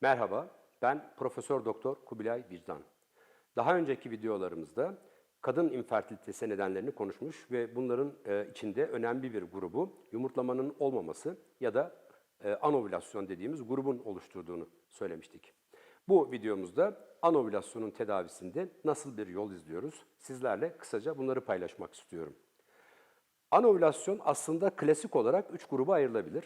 Merhaba, ben Profesör Doktor Kubilay Vicdan. Daha önceki videolarımızda kadın infertilitesi nedenlerini konuşmuş ve bunların e, içinde önemli bir grubu yumurtlamanın olmaması ya da e, anovülasyon dediğimiz grubun oluşturduğunu söylemiştik. Bu videomuzda anovülasyonun tedavisinde nasıl bir yol izliyoruz? Sizlerle kısaca bunları paylaşmak istiyorum. Anovülasyon aslında klasik olarak üç gruba ayrılabilir.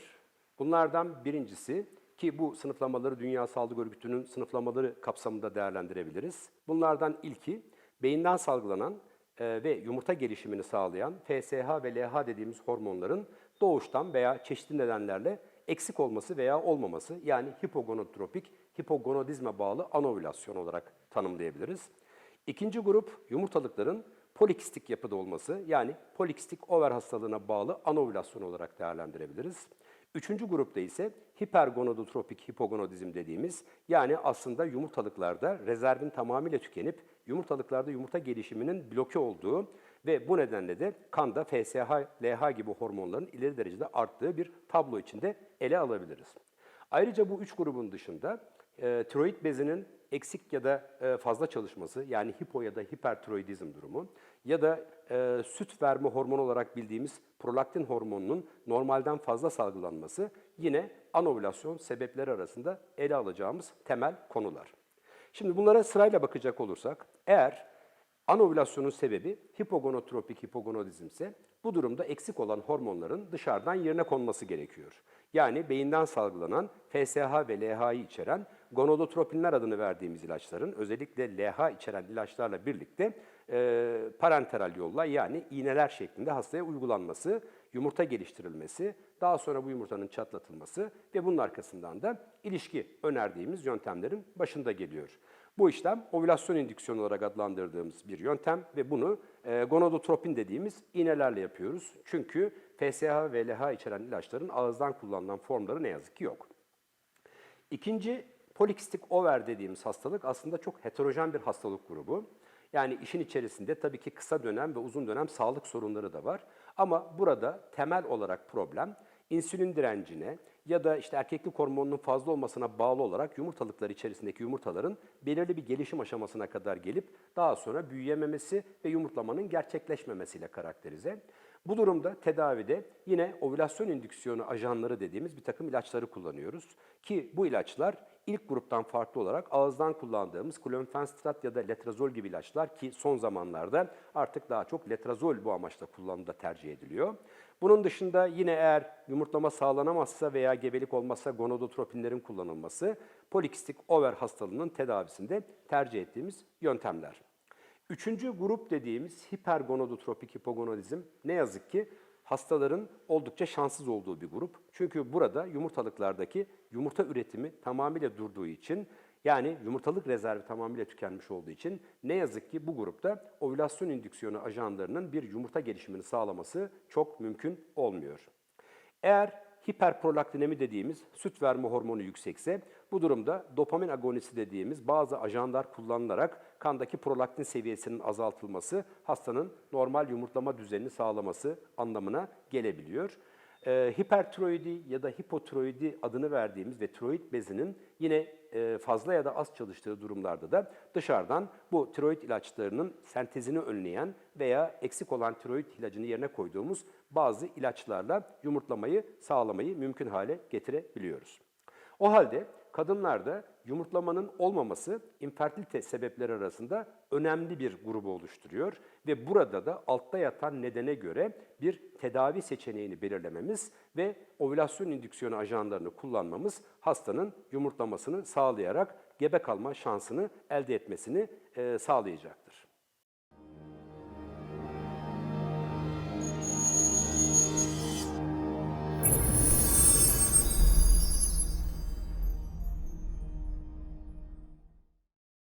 Bunlardan birincisi ki bu sınıflamaları Dünya Sağlık Örgütü'nün sınıflamaları kapsamında değerlendirebiliriz. Bunlardan ilki beyinden salgılanan e, ve yumurta gelişimini sağlayan FSH ve LH dediğimiz hormonların doğuştan veya çeşitli nedenlerle eksik olması veya olmaması yani hipogonotropik, hipogonadizme bağlı anovülasyon olarak tanımlayabiliriz. İkinci grup yumurtalıkların polikistik yapıda olması yani polikistik over hastalığına bağlı anovülasyon olarak değerlendirebiliriz. Üçüncü grupta ise hipergonadotropik hipogonadizm dediğimiz yani aslında yumurtalıklarda rezervin tamamıyla tükenip yumurtalıklarda yumurta gelişiminin bloke olduğu ve bu nedenle de kanda FSH, LH gibi hormonların ileri derecede arttığı bir tablo içinde ele alabiliriz. Ayrıca bu üç grubun dışında e, tiroid bezinin eksik ya da e, fazla çalışması yani hipo ya da hipertiroidizm durumu ya da e, süt verme hormonu olarak bildiğimiz prolaktin hormonunun normalden fazla salgılanması yine anovülasyon sebepleri arasında ele alacağımız temel konular. Şimdi bunlara sırayla bakacak olursak eğer anovülasyonun sebebi hipogonotropik hipogonadizm ise bu durumda eksik olan hormonların dışarıdan yerine konması gerekiyor. Yani beyinden salgılanan FSH ve LH'yı içeren gonadotropinler adını verdiğimiz ilaçların özellikle LH içeren ilaçlarla birlikte e, parenteral yolla yani iğneler şeklinde hastaya uygulanması, yumurta geliştirilmesi, daha sonra bu yumurtanın çatlatılması ve bunun arkasından da ilişki önerdiğimiz yöntemlerin başında geliyor. Bu işlem ovülasyon indüksiyonu olarak adlandırdığımız bir yöntem ve bunu e, gonadotropin dediğimiz iğnelerle yapıyoruz. Çünkü FSH ve LH içeren ilaçların ağızdan kullanılan formları ne yazık ki yok. İkinci polikistik over dediğimiz hastalık aslında çok heterojen bir hastalık grubu. Yani işin içerisinde tabii ki kısa dönem ve uzun dönem sağlık sorunları da var. Ama burada temel olarak problem insülin direncine ya da işte erkeklik hormonunun fazla olmasına bağlı olarak yumurtalıklar içerisindeki yumurtaların belirli bir gelişim aşamasına kadar gelip daha sonra büyüyememesi ve yumurtlamanın gerçekleşmemesiyle karakterize. Bu durumda tedavide yine ovülasyon indüksiyonu ajanları dediğimiz bir takım ilaçları kullanıyoruz. Ki bu ilaçlar ilk gruptan farklı olarak ağızdan kullandığımız klonfenstrat ya da letrazol gibi ilaçlar ki son zamanlarda artık daha çok letrazol bu amaçla kullanımda tercih ediliyor. Bunun dışında yine eğer yumurtlama sağlanamazsa veya gebelik olmazsa gonadotropinlerin kullanılması polikistik over hastalığının tedavisinde tercih ettiğimiz yöntemler. Üçüncü grup dediğimiz hipergonadotropik hipogonadizm ne yazık ki hastaların oldukça şanssız olduğu bir grup. Çünkü burada yumurtalıklardaki yumurta üretimi tamamıyla durduğu için yani yumurtalık rezervi tamamıyla tükenmiş olduğu için ne yazık ki bu grupta ovülasyon indüksiyonu ajanlarının bir yumurta gelişimini sağlaması çok mümkün olmuyor. Eğer hiperprolaktinemi dediğimiz süt verme hormonu yüksekse bu durumda dopamin agonisi dediğimiz bazı ajanlar kullanılarak kandaki prolaktin seviyesinin azaltılması hastanın normal yumurtlama düzenini sağlaması anlamına gelebiliyor. E, hipertiroidi ya da hipotiroidi adını verdiğimiz ve tiroid bezinin yine e, fazla ya da az çalıştığı durumlarda da dışarıdan bu tiroid ilaçlarının sentezini önleyen veya eksik olan tiroid ilacını yerine koyduğumuz bazı ilaçlarla yumurtlamayı sağlamayı mümkün hale getirebiliyoruz. O halde kadınlarda yumurtlamanın olmaması infertilite sebepleri arasında önemli bir grubu oluşturuyor ve burada da altta yatan nedene göre bir tedavi seçeneğini belirlememiz ve ovülasyon indüksiyonu ajanlarını kullanmamız hastanın yumurtlamasını sağlayarak gebe kalma şansını elde etmesini sağlayacaktır.